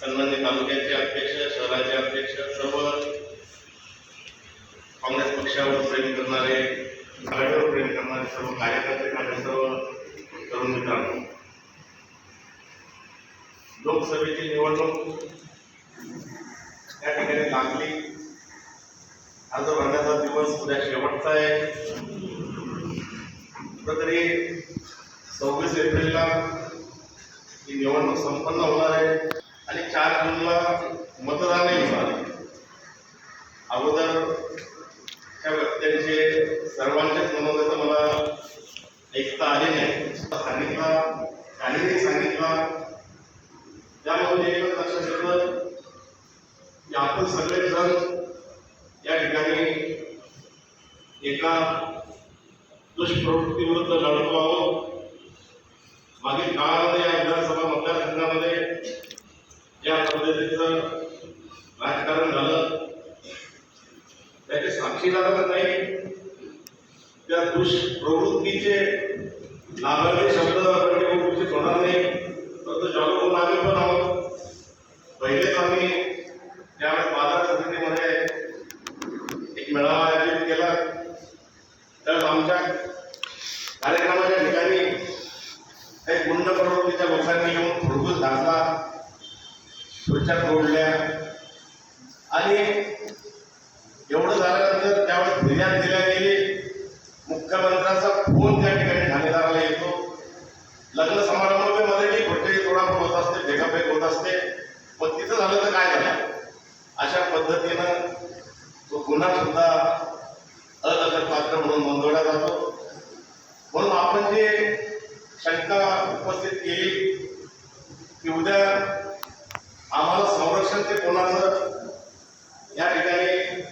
सन्मान्य तालुक्याचे अध्यक्ष शहराचे अध्यक्ष सर्व काँग्रेस पक्षावर प्रेम करणारे आघाडीवर प्रेम करणारे सर्व कार्यकर्ते माझ्या सर्व तरुण मित्रांनो लोकसभेची निवडणूक या ठिकाणी लागली. अर्ज भरण्याचा दिवस उद्या शेवटचा आहे. तरी सव्वीस एप्रिलला ही निवडणूक संपन्न होणार आहे. आणि चार जूनला मतदानही होणार अगोदर त्या व्यक्तींचे सर्वांच्याच मनोगत मला ऐकता आले नाही. सांगितला काहीही सांगितला त्यामध्ये एकच लक्षात येतं की आपण सगळेजण या ठिकाणी एका दुष्प्रवृत्तीविरुद्ध लढतो आहोत. मागील काळामध्ये या विधानसभा मतदारसंघामध्ये या पद्धतीचं राजकारण झालं. त्याचे साक्षीदार तर नाही. त्या दुष्प्रवृत्तीचे लाभार्थी शब्द उचित होणार नाही. परंतु जागरूक नागरिक पण आहोत. पहिलेच आम्ही ज्यावेळेस बाजार समितीमध्ये एक मेळावा आयोजित केला त्यावेळेस आमच्या कार्यक्रमाच्या ठिकाणी काही गुंड प्रवृत्तीच्या लोकांनी येऊन फुडकूस घातला खुर्च्या तोडल्या. आणि एवढं झाल्यानंतर त्यावेळेस फिर्याद दिल्या गेली. मुख्यमंत्र्यांचा फोन त्या ठिकाणी ठाणेदाराला येतो. लग्न समारंभामध्ये जी खोटे तोडाफोड होत असते भेगाभेग होत असते. पण तिथं झालं तर काय झालं? अशा पद्धतीनं तो गुन्हा सुद्धा अदखल पात्र म्हणून नोंदवला जातो. म्हणून आपण जे शंका उपस्थित केली की उद्या असेल ते कोणाचं या ठिकाणी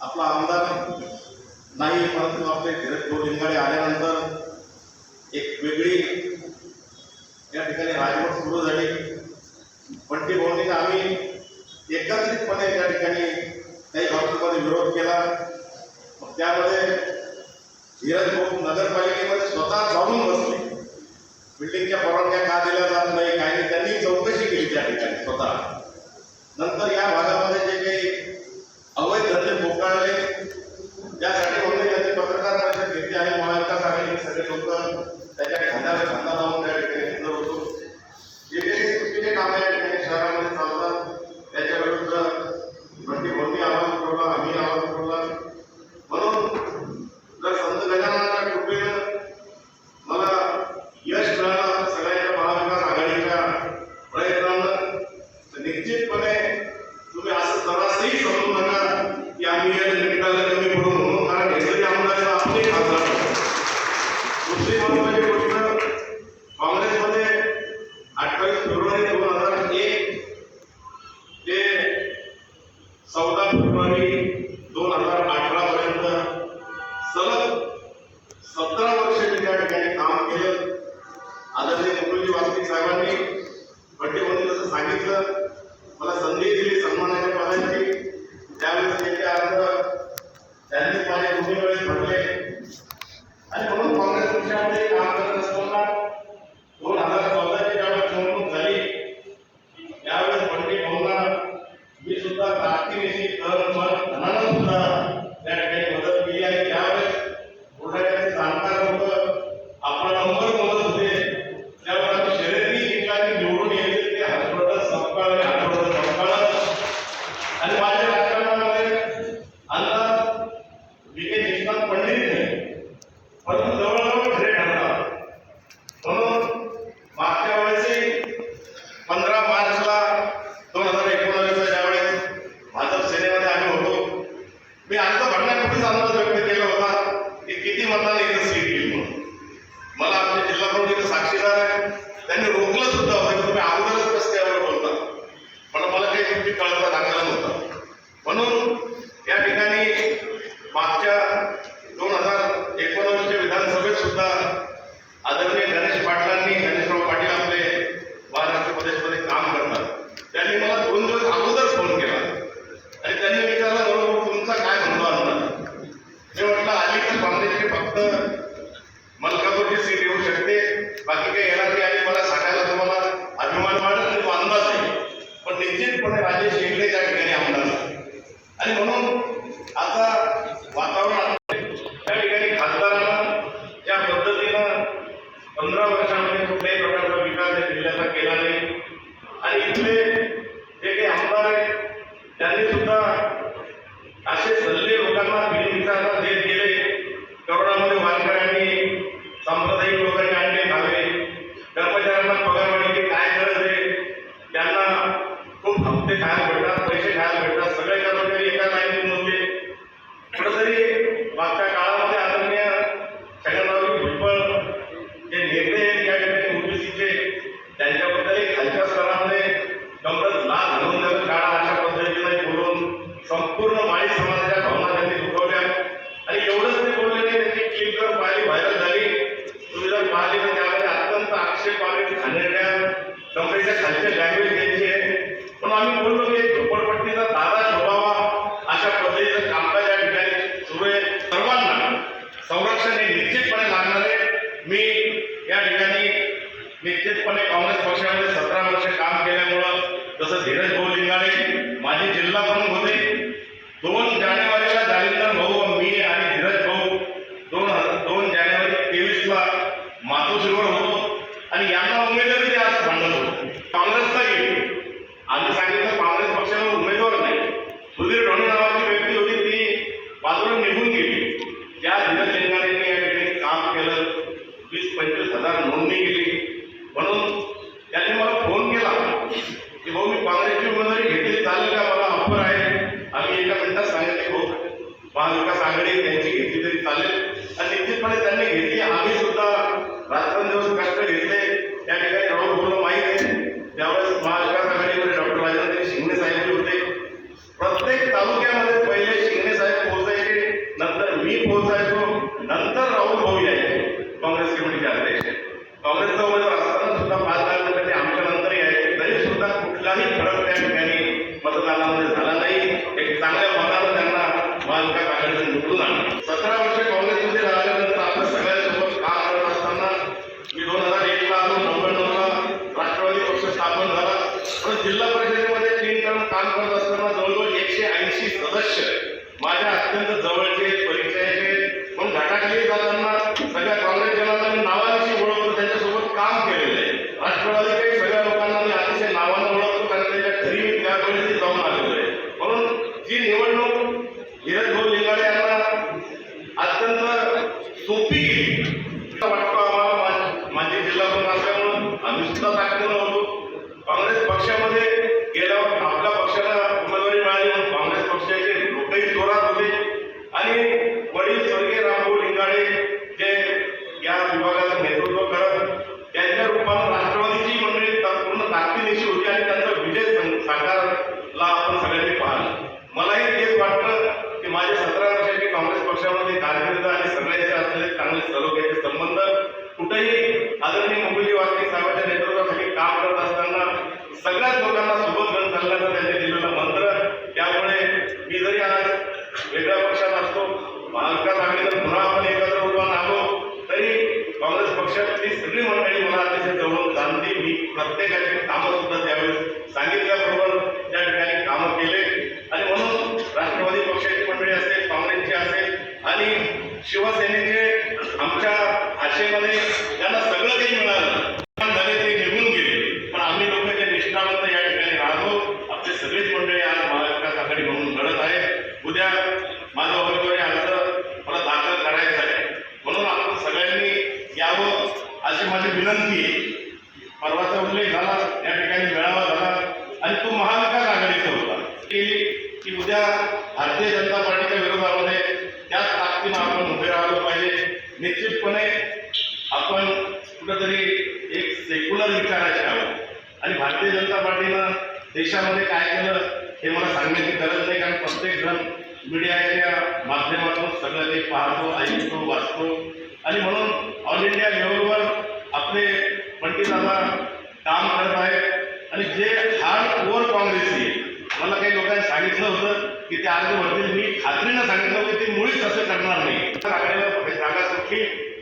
आपला आमदार नाही परंतु आपले धीरज लिंगाडे आल्यानंतर एक वेगळी या ठिकाणी राजवट सुरू झाली. ती भाऊंनी आम्ही एकत्रितपणे त्या ठिकाणी काही बाबतीमध्ये विरोध केला. मग त्यामध्ये धीरज भाऊ नगरपालिकेमध्ये स्वतः जाऊन बसले. बिल्डिंगच्या परवानग्या का दिल्या जात नाही काही नाही त्यांनी चौकशी केली त्या ठिकाणी स्वतः. नंतर या भागामध्ये मताने इथं सीट येईल मला आमचे जिल्हा प्रमुख इथे साक्षीदार आहे त्यांनी रोखलं सुद्धा होतं तुम्ही अगोदरच रस्त्यावर बोलता. पण मला काही तुम्ही कळता दाखला नव्हता म्हणून पंधरा वर्षामध्ये कुठल्याही प्रकारचा विकास या जिल्ह्याचा केला नाही. आणि इथले आणि यांना उमेदवारी द्या असं भांडत होतो. काँग्रेसला गेली आम्ही सांगितलं काँग्रेस पक्षाला उमेदवार नाही. सुधीर ढोणे नावाची व्यक्ती होती ती बाजूला निघून गेली. ज्या धीरज लिंगाडेंनी या ठिकाणी काम केलं वीस पंचवीस हजार नोंदणी केली. म्हणून त्यांनी मला फोन केला की भाऊ मी काँग्रेसची उमेदवारी घेतली चालेल का? मला ऑफर आहे. आम्ही एका मिनिटात सांगितले भाऊ हो, महाविकास आघाडी त्यांची घेतली तरी चालेल. आणि निश्चितपणे त्यांनी घेतली. आम्ही सुद्धा रात्रंदिवस कष्ट घेतले माझ्या अत्यंत जवळचे परिचयाचे पण घाटाखाली जाताना सगळ्या काँग्रेस जनांना मी नावाविषयी ओळखतो त्यांच्यासोबत काम केलेलं आहे. राष्ट्रवादीच्या सगळ्या लोकांना मी अतिशय नावानं ओळखतो कारण त्यांच्या घरी मी त्यावेळेस जाऊन आलेलो आहे. म्हणून जी निवडणूक धीरज भाऊ लिंगाडे यांना अत्यंत सोपी वाटतो आम्हाला माझे जिल्हा पण असल्यामुळं आम्ही सुद्धा ताकदीनं होतो. काँग्रेस पक्षामध्ये गेल्यावर कुठंही आदरणीय मुकुलजी वासनिक साहेबांच्या नेतृत्वाखाली काम करत असताना सगळ्याच लोकांना सोबत यावं अशी माझी विनंती आहे. परवाचा उल्लेख झाला या ठिकाणी मेळावा झाला आणि तो महाविकास आघाडीचा होता? की की उद्या भारतीय जनता पार्टीच्या विरोधामध्ये त्याच ताकदीनं आपण उभे राहिलो पाहिजे. निश्चितपणे आपण कुठंतरी एक सेक्युलर विचाराचे आहोत आणि भारतीय जनता पार्टीनं देशामध्ये काय केलं हे मला सांगण्याची गरज नाही कारण प्रत्येक जण मीडियाच्या माध्यमातून सगळं ते पाहतो ऐकतो वाचतो. आणि म्हणून ऑल इंडिया लेवलवर आपले पंडितदादा काम करत आहेत. आणि जे हार्ड कोर काँग्रेसी मला काही लोकांनी सांगितलं होतं की ते अर्ज म्हणतील मी खात्रीनं सांगितलं की ते मुळीच असं करणार नाही. तर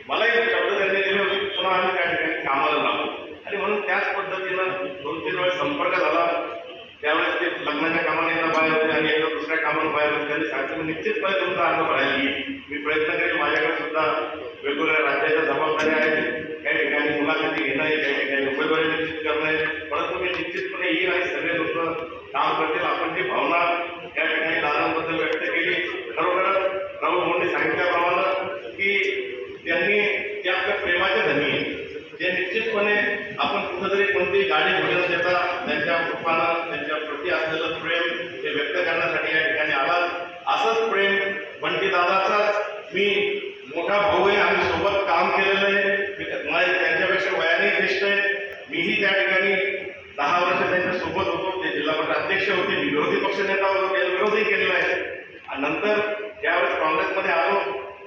मलाही शब्द त्यांनी दिले होते पुन्हा आम्ही त्या ठिकाणी कामाला लागू आणि म्हणून त्याच पद्धतीनं दोन तीन वेळेस संपर्क झाला. त्यावेळेस ते लग्नाच्या कामाला एकदा आणि एका दुसऱ्या कामाला बाहेर त्यांनी सांगितलं निश्चितपणे तुमचा अर्ज भरायला. येईल मी प्रयत्न करेन माझ्याकडे सुद्धा वेगवेगळ्या राज्याच्या जबाबदाऱ्या आहेत. काही ठिकाणी मुलाखती घेणं आहे काही ठिकाणी उमेदवारी निश्चित करणं आहे परंतु मी निश्चितपणे येईल आणि सगळे लोक काम करतील. आपण जी भावना या ठिकाणी दादांबद्दल व्यक्त केली खरोखरच राहुल मोंडे सांगितल्याप्रमाणे की त्यांनी ते आपल्या प्रेमाच्या धनी आहे जे निश्चितपणे आपण कुठंतरी कोणती गाडी घेऊन देता त्यांच्या कुटुंबाला त्यांच्या करण्यासाठी या ठिकाणी आला. असंच प्रेम बंटीदादाचाच मी मोठा भाऊ आहे. आम्ही सोबत काम केलेलं आहे. मी- मला त्यांच्यापेक्षा वयाने ज्येष्ठ आहे. मीही त्या ठिकाणी दहा वर्ष त्यांच्यासोबत होतो. ते जिल्हा अध्यक्ष होते. विरोधी पक्षनेता होतो. ते विरोधही केलेला आहे. आणि नंतर ज्यावेळेस काँग्रेसमध्ये आलो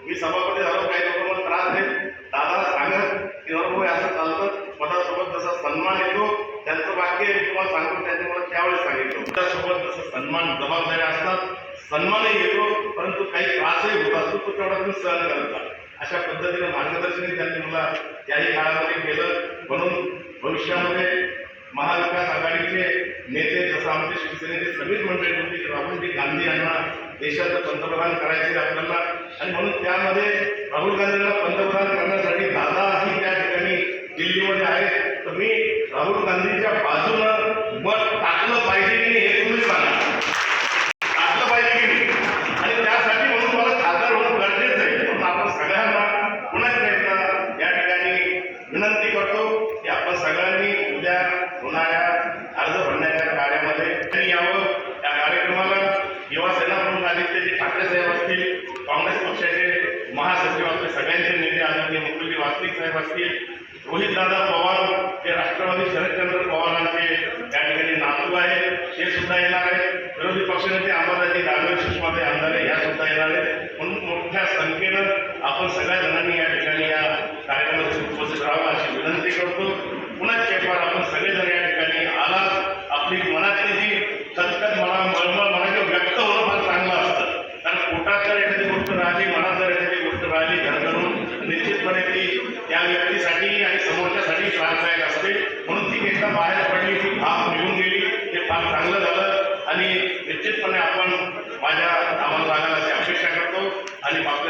मी सभापती झालो काही लोक मला त्रास देत दादाला सांगत की नरभाऊ असं चालतं. स्वतःसोबत जसा सन्मान येतो त्यांचं वाक्य मी सांगतो त्यांनी मला त्यावेळेस सांगितलं त्यासोबत जसं सन्मान जबाबदाऱ्या असतात सन्मानही येतो परंतु काही त्रासही होत असतो तो तेवढा तुम्ही सहन करता. अशा पद्धतीने मार्गदर्शनही त्यांनी मला त्याही काळामध्ये केलं. म्हणून भविष्यामध्ये महाविकास आघाडीचे नेते जसं आमचे शिवसेनेचे सगळीच मंडळी होते राहुलजी गांधी यांना देशाचं पंतप्रधान करायचे आपल्याला. आणि म्हणून त्यामध्ये राहुल गांधींना पंतप्रधान करण्यासाठी दादाही त्या ठिकाणी दिल्लीमध्ये आहेत. तर मी राहुल गांधींच्या बाजूनं मत टाकलं पाहिजे की नाही हे तुम्ही सांगा. रोहितदादा पवार हे राष्ट्रवादी शरदचंद्र पवारांचे त्या ठिकाणी नातू आहेत ते सुद्धा येणार आहे विरोधी पक्षनेते अंबादाजी दानवे सुषमाते आहे या सुद्धा येणार आहेत. म्हणून मोठ्या संख्येनं आपण सगळ्या जणांनी या ठिकाणी या कार्यक्रमात उपस्थित राहावं अशी विनंती करतो. पुन्हा एक and